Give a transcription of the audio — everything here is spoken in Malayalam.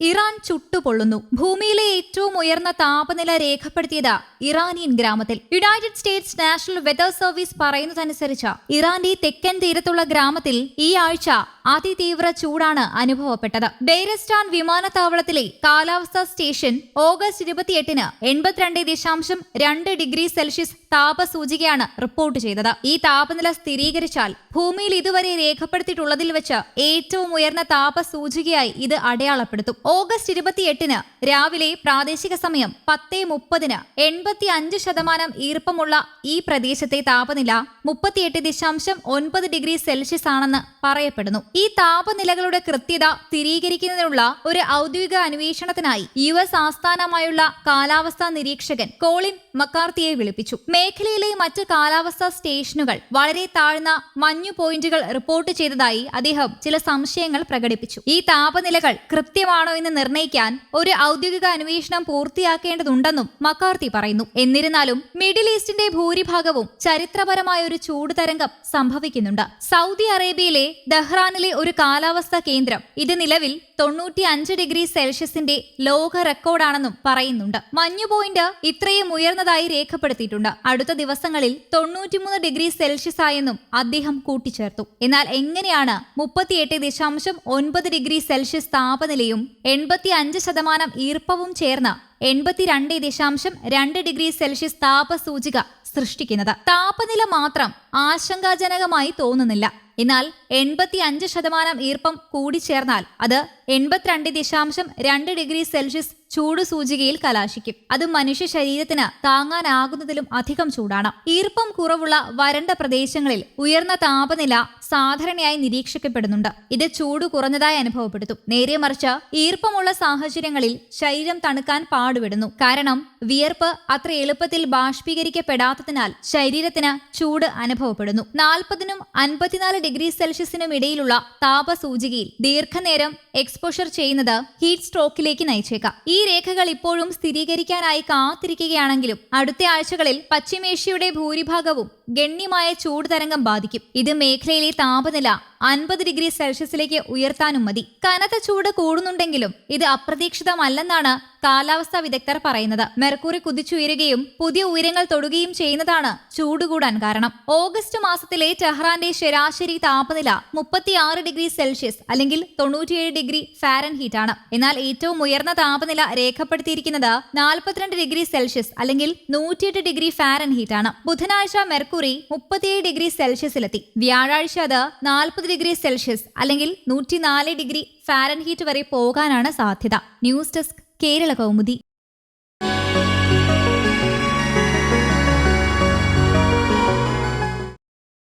ഇറാൻ ചുട്ടുപൊള്ളുന്നു. ഭൂമിയിലെ ഏറ്റവും ഉയർന്ന താപനില രേഖപ്പെടുത്തിയത് ഇറാനിയൻ ഗ്രാമത്തിൽ. United States national weather service പറയുന്നതനുസരിച്ച് ഇറാന്റെ തെക്കൻ തീരത്തുള്ള ഗ്രാമത്തിൽ ഈ ആഴ്ച അതിതീവ്ര ചൂടാണ് അനുഭവപ്പെട്ടത്. ബെയ്രസ്റ്റാൻ വിമാനത്താവളത്തിലെ കാലാവസ്ഥാ സ്റ്റേഷൻ ഓഗസ്റ്റ് ഇരുപത്തിയെട്ടിന് എൺപത്തിരണ്ട് ദശാംശം രണ്ട് ഡിഗ്രി സെൽഷ്യസ് താപസൂചികയാണ് റിപ്പോർട്ട് ചെയ്തത്. ഈ താപനില സ്ഥിരീകരിച്ചാൽ ഭൂമിയിൽ ഇതുവരെ രേഖപ്പെടുത്തിയിട്ടുള്ളതിൽ വെച്ച് ഏറ്റവും ഉയർന്ന താപസൂചികയായി ഇത് അടയാളപ്പെടുത്തും. ഓഗസ്റ്റ് ഇരുപത്തിയെട്ടിന് രാവിലെ പ്രാദേശിക സമയം പത്തേ മുപ്പതിന് എൺപത്തി അഞ്ച് ശതമാനം ഈർപ്പമുള്ള ഈ പ്രദേശത്തെ താപനില മുപ്പത്തിയെട്ട് ദശാംശം ഒൻപത് ഡിഗ്രി സെൽഷ്യസ് ആണെന്ന് പറയപ്പെടുന്നു. ഈ താപനിലകളുടെ കൃത്യത സ്ഥിരീകരിക്കുന്നതിനുള്ള ഒരു ഔദ്യോഗിക അന്വേഷണത്തിനായി യു എസ് ആസ്ഥാനമായുള്ള കാലാവസ്ഥാ നിരീക്ഷകൻ കോളിൻ മക്കാർത്തിയെ വിളിപ്പിച്ചു. മേഖലയിലെ മറ്റ് കാലാവസ്ഥാ സ്റ്റേഷനുകൾ വളരെ താഴ്ന്ന മഞ്ഞു പോയിന്റുകൾ റിപ്പോർട്ട് ചെയ്തതായി അദ്ദേഹം ചില സംശയങ്ങൾ പ്രകടിപ്പിച്ചു. ഈ താപനിലകൾ കൃത്യമാണോ എന്ന് നിർണയിക്കാൻ ഒരു ഔദ്യോഗിക അന്വേഷണം പൂർത്തിയാക്കേണ്ടതുണ്ടെന്നും മക്കാർത്തി പറയുന്നു. എന്നിരുന്നാലും മിഡിൽ ഈസ്റ്റിന്റെ ഭൂരിഭാഗവും ചരിത്രപരമായ ഒരു ചൂട് തരംഗം സംഭവിക്കുന്നുണ്ട്. സൗദി അറേബ്യയിലെ ദഹ്റാനിലെ ഒരു കാലാവസ്ഥാ കേന്ദ്രം ഇത് നിലവിൽ തൊണ്ണൂറ്റി അഞ്ച് ഡിഗ്രി സെൽഷ്യസിന്റെ ലോക റെക്കോർഡാണെന്നും പറയുന്നുണ്ട്. മഞ്ഞു പോയിന്റ് ഇത്രയും ഉയർന്നതായി രേഖപ്പെടുത്തിയിട്ടുണ്ട്. അടുത്ത ദിവസങ്ങളിൽ തൊണ്ണൂറ്റിമൂന്ന് ഡിഗ്രി സെൽഷ്യസ് ആയെന്നും അദ്ദേഹം കൂട്ടിച്ചേർത്തു. എന്നാൽ എങ്ങനെയാണ് മുപ്പത്തിയെട്ട് ദശാംശം ഒൻപത് ഡിഗ്രി സെൽഷ്യസ് താപനിലയും എൺപത്തി അഞ്ച് ശതമാനം ഈർപ്പവും ചേർന്ന എൺപത്തിരണ്ട് ദശാംശം രണ്ട് ഡിഗ്രി സെൽഷ്യസ് താപസൂചിക സൃഷ്ടിക്കുന്നത്? താപനില മാത്രം ആശങ്കാജനകമായി തോന്നുന്നില്ല. എന്നാൽ എൺപത്തി അഞ്ച് ശതമാനം ഈർപ്പം കൂടിച്ചേർന്നാൽ അത് എൺപത്തിരണ്ട് ദശാംശം രണ്ട് ഡിഗ്രി സെൽഷ്യസ് ചൂട് സൂചികയിൽ കലാശിക്കും. അത് മനുഷ്യ ശരീരത്തിന് താങ്ങാനാകുന്നതിലും അധികം ചൂടാണ്. ഈർപ്പം കുറവുള്ള വരണ്ട പ്രദേശങ്ങളിൽ ഉയർന്ന താപനില സാധാരണയായി നിരീക്ഷിക്കപ്പെടുന്നുണ്ട്. ഇത് ചൂട് കുറഞ്ഞതായി അനുഭവപ്പെടുത്തും. നേരെ മറിച്ച് ഈർപ്പമുള്ള സാഹചര്യങ്ങളിൽ ശരീരം തണുക്കാൻ പാടുപെടുന്നു. കാരണം വിയർപ്പ് അത്ര എളുപ്പത്തിൽ ബാഷ്പീകരിക്കപ്പെടാത്തതിനാൽ ശരീരത്തിന് ചൂട് അനുഭവപ്പെടുന്നു. നാൽപ്പതിനും അൻപത്തിനാല് ഡിഗ്രി സെൽഷ്യസിനും ഇടയിലുള്ള താപ സൂചികയിൽ ദീർഘനേരം എക്സ്പോഷർ ചെയ്യുന്നത് ഹീറ്റ് സ്ട്രോക്കിലേക്ക് നയിച്ചേക്കാം. ഈ രേഖകൾ ഇപ്പോഴും സ്ഥിരീകരിക്കാനായി കാത്തിരിക്കുകയാണെങ്കിലും അടുത്ത ആഴ്ചകളിൽ പശ്ചിമേഷ്യയുടെ ഭൂരിഭാഗവും ഗണ്യമായ ചൂട് തരംഗം ബാധിക്കും. ഇത് മേഖലയിലെ താപനില അൻപത് ഡിഗ്രി സെൽഷ്യസിലേക്ക് ഉയർത്താനും മതി. കനത്ത ചൂട് കൂടുന്നുണ്ടെങ്കിലും ഇത് അപ്രതീക്ഷിതമല്ലെന്നാണ് കാലാവസ്ഥാ വിദഗ്ധർ പറയുന്നത് മെർക്കുറി കുതിച്ചുയരുകയും പുതിയ ഉയരങ്ങൾ തൊടുകയും ചെയ്യുന്നതാണ് ചൂട് കൂടാൻ കാരണം. ഓഗസ്റ്റ് മാസത്തിലെ ടെഹ്റാന്റെ ശരാശരി താപനില മുപ്പത്തിയാറ് ഡിഗ്രി സെൽഷ്യസ് അല്ലെങ്കിൽ തൊണ്ണൂറ്റിയേഴ് ഡിഗ്രി ഫാരൻഹീറ്റ് ആണ്. എന്നാൽ ഏറ്റവും ഉയർന്ന താപനില രേഖപ്പെടുത്തിയിരിക്കുന്നത് നാൽപ്പത്തിരണ്ട് ഡിഗ്രി സെൽഷ്യസ് അല്ലെങ്കിൽ നൂറ്റിയെട്ട് ഡിഗ്രി ഫാരൻഹീറ്റ് ആണ്. ബുധനാഴ്ച മെർക്കുറി മുപ്പത്തിയേഴ് ഡിഗ്രി സെൽഷ്യസിലെത്തി. വ്യാഴാഴ്ച അത് നാൽപ്പത് ഡിഗ്രി സെൽഷ്യസ് അല്ലെങ്കിൽ നൂറ്റിനാല് ഡിഗ്രി ഫാരൻഹീറ്റ് വരെ പോകാനാണ് സാധ്യത. News desk Kerala Kaumudi